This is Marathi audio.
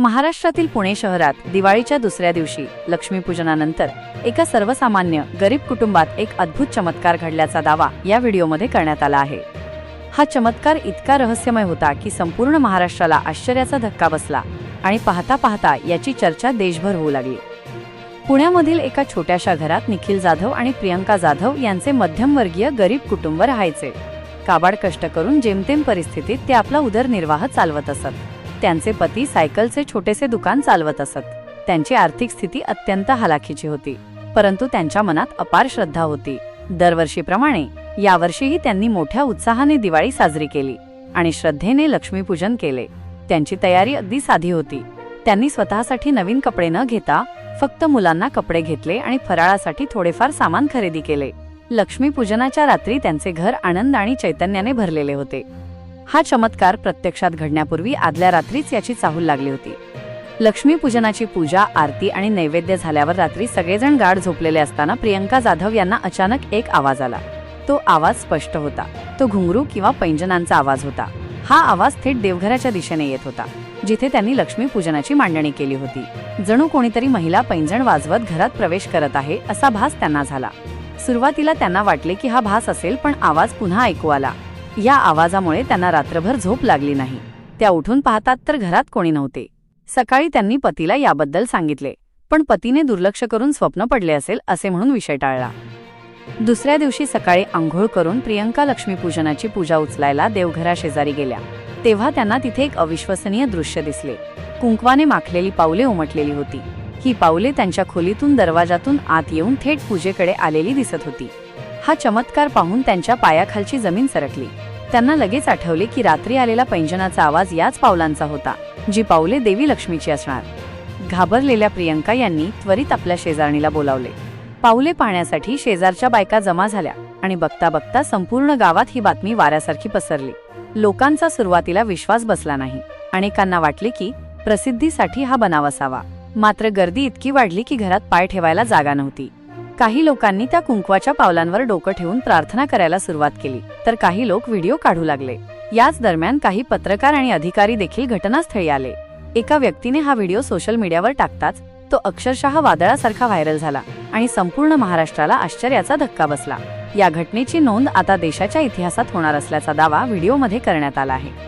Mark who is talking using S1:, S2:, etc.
S1: महाराष्ट्रातील पुणे शहरात दिवाळीच्या दुसऱ्या दिवशी लक्ष्मीपूजनानंतर एका सर्वसामान्य गरीब कुटुंबात एक अद्भुत चमत्कार घडल्याचा दावा या व्हिडिओमध्ये करण्यात आला आहे. हा चमत्कार इतका रहस्यमय होता की संपूर्ण महाराष्ट्राला आश्चर्याचा धक्का बसला आणि पाहता पाहता याची चर्चा देशभर होऊ लागली. पुण्यामधील एका छोट्याशा घरात निखिल जाधव आणि प्रियंका जाधव यांचे मध्यमवर्गीय गरीब कुटुंब राहायचे. काबाड कष्ट करून जेमतेम परिस्थितीत ते आपला उदरनिर्वाह चालवत असत. त्यांचे पती सायकलचे छोटेसे दुकान चालवत असत. त्यांची आर्थिक स्थिती अत्यंत हलाखीची होती. परंतु त्यांच्या मनात अपार श्रद्धा होती. दरवर्षीप्रमाणे यावर्षीही त्यांनी मोठ्या उत्साहाने दिवाळी साजरी केली आणि श्रद्धेने लक्ष्मीपूजन केले. त्यांची तयारी अगदी साधी होती. त्यांनी स्वतःसाठी नवीन कपडे न घेता फक्त मुलांना कपडे घेतले आणि फराळासाठी थोडेफार सामान खरेदी केले. लक्ष्मीपूजनाच्या रात्री त्यांचे घर आनंद आणि चैतन्याने भरलेले होते. हा चमत्कार प्रत्यक्षात घडण्यापूर्वी आदल्या रात्रीच याची चाहूल लागली होती. लक्ष्मीपूजनाची पूजा आरती आणि नैवेद्य झाल्यावर रात्री सगळेजण गाढ झोपलेले असताना प्रियंका जाधव यांना अचानक एक आवाज आला. तो आवाज स्पष्ट होता. तो घुंगरू किंवा पैंजनांचा आवाज होता. हा आवाज थेट देवघराच्या दिशेने येत होता जिथे त्यांनी लक्ष्मीपूजनाची मांडणी केली होती. जणू कोणीतरी महिला पैंजण वाजवत घरात प्रवेश करत आहे असा भास त्यांना झाला. सुरुवातीला त्यांना वाटले की हा भास असेल पण आवाज पुन्हा ऐकू आला. या आवाजामुळे त्यांना रात्रभर झोप लागली नाही. त्या उठून पाहतात तर घरात कोणी नव्हते. सकाळी त्यांनी पतीला याबद्दल सांगितले पण पतीने दुर्लक्ष करून स्वप्न पडले असेल असे म्हणून विषय टाळला. दुसऱ्या दिवशी सकाळी आंघोळ करून प्रियंका लक्ष्मीपूजनाची पूजा उचलायला देवघरा शेजारी गेल्या. तेव्हा त्यांना तिथे एक अविश्वसनीय दृश्य दिसले. कुंकवाने माखलेली पावले उमटलेली होती. ही पावले त्यांच्या खोलीतून दरवाजातून आत येऊन थेट पूजेकडे आलेली दिसत होती. हा चमत्कार पाहून त्यांच्या पायाखालची जमीन सरकली. त्यांना लगेच आठवले की रात्री आलेला पैंजनाचा आवाज याच पावलांचा होता जी पावले देवी लक्ष्मीची असणार. घाबरलेल्या प्रियंका यांनी त्वरित आपल्या शेजारणीला बोलावले. पावले पाहण्यासाठी शेजारच्या बायका जमा झाल्या आणि बघता बघता संपूर्ण गावात ही बातमी वाऱ्यासारखी पसरली. लोकांचा सुरुवातीला विश्वास बसला नाही. अनेकांना वाटले की प्रसिद्धीसाठी हा बनाव असावा मात्र गर्दी इतकी वाढली की घरात पाय ठेवायला जागा नव्हती. काही लोकांनी त्या कुंकवाच्या पावलांवर डोकं ठेवून प्रार्थना करायला सुरुवात केली तर काही लोक व्हिडिओ काढू लागले. याच दरम्यान काही पत्रकार आणि अधिकारी देखील घटनास्थळी आले. एका व्यक्तीने हा व्हिडिओ सोशल मीडियावर टाकताच तो अक्षरशः वादळासारखा व्हायरल झाला आणि संपूर्ण महाराष्ट्राला आश्चर्याचा धक्का बसला. या घटनेची नोंद आता देशाच्या इतिहासात होणार असल्याचा दावा व्हिडिओमध्ये करण्यात आला आहे.